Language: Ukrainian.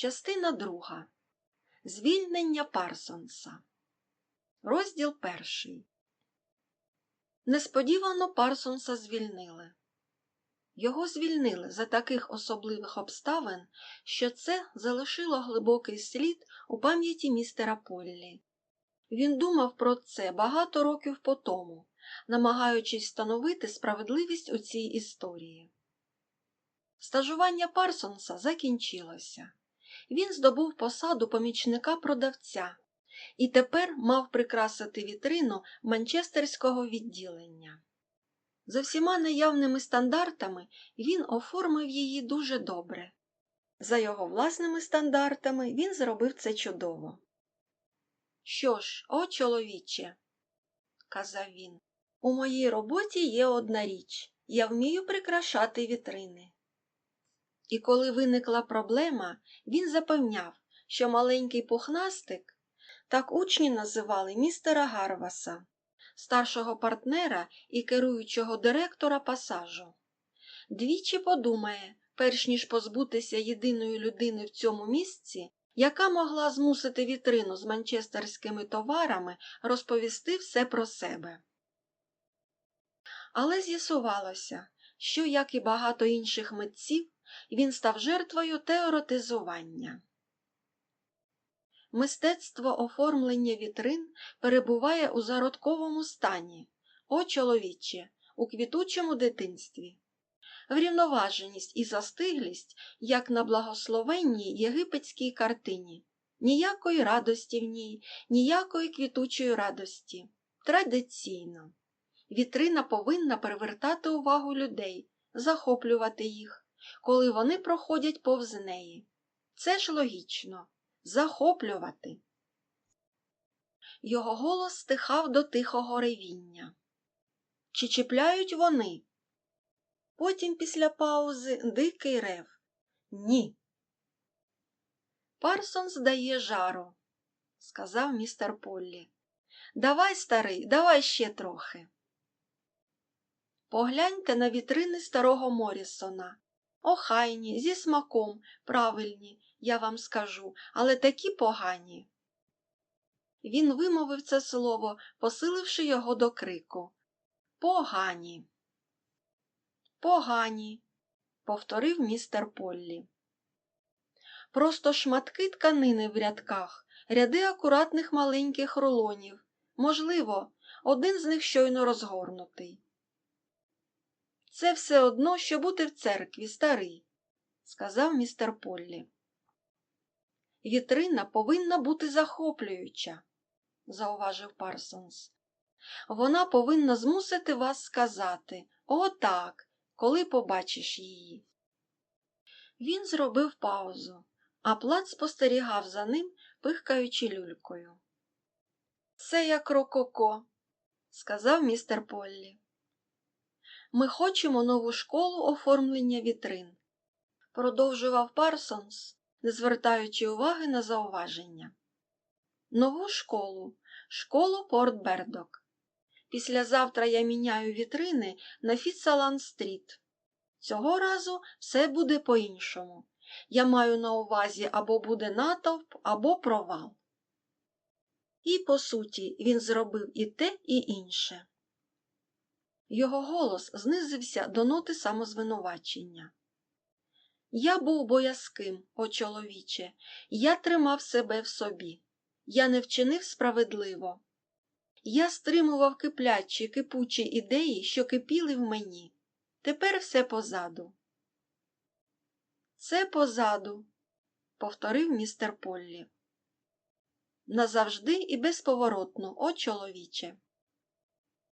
Частина друга. Звільнення Парсонса. Розділ перший. Несподівано Парсонса звільнили. Його звільнили за таких особливих обставин, що це залишило глибокий слід у пам'яті містера Поллі. Він думав про це багато років по тому, намагаючись встановити справедливість у цій історії. Стажування Парсонса закінчилося. Він здобув посаду помічника продавця і тепер мав прикрасити вітрину манчестерського відділення. За всіма наявними стандартами він оформив її дуже добре. За його власними стандартами він зробив це чудово. Що ж, о, чоловіче, казав він, у моїй роботі є одна річ я вмію прикрашати вітрини. І коли виникла проблема, він запевняв, що маленький пухнастик, так учні називали містера Гарваса, старшого партнера і керуючого директора пасажу. Двічі подумає, перш ніж позбутися єдиної людини в цьому місці, яка могла змусити вітрину з манчестерськими товарами розповісти все про себе. Але з'ясувалося, що, як і багато інших митців, він став жертвою теоретизування. Мистецтво оформлення вітрин перебуває у зародковому стані, о чоловіче, у квітучому дитинстві. Врівноваженість і застиглість, як на благословенній єгипетській картині, ніякої радості в ній, ніякої квітучої радості. Традиційно. Вітрина повинна привертати увагу людей, захоплювати їх, коли вони проходять повз неї. Це ж логічно захоплювати. Його голос стихав до тихого ревіння. Чи чіпляють вони? Потім після паузи дикий рев. Ні. Парсон здає жару, сказав містер Поллі. Давай, старий, давай ще трохи. Погляньте на вітрини старого Морісона. Охайні, зі смаком, правильні, я вам скажу, але такі погані. Він вимовив це слово, посиливши його до крику. Погані. Погані, повторив містер Поллі. Просто шматки тканини в рядках, ряди акуратних маленьких рулонів. Можливо, один з них щойно розгорнутий. Це все одно, що бути в церкві, старий, сказав містер Поллі. Вітрина повинна бути захоплююча, зауважив Парсонс. Вона повинна змусити вас сказати «О, так!», коли побачиш її. Він зробив паузу, а плат спостерігав за ним, пихкаючи люлькою. Це як рококо, сказав містер Поллі. Ми хочемо нову школу оформлення вітрин, продовжував Парсонс, не звертаючи уваги на зауваження. Нову школу, школу Порт Бердок. Післязавтра я міняю вітрини на Фіцаланд-стріт. Цього разу все буде по-іншому. Я маю на увазі або буде натовп, або провал. І, по суті, він зробив і те, і інше. Його голос знизився до ноти самозвинувачення. Я був боязким, о чоловіче, я тримав себе в собі. Я не вчинив справедливо. Я стримував киплячі, кипучі ідеї, що кипіли в мені. Тепер все позаду. Це позаду, повторив містер Поллі. Назавжди і безповоротно, о чоловіче.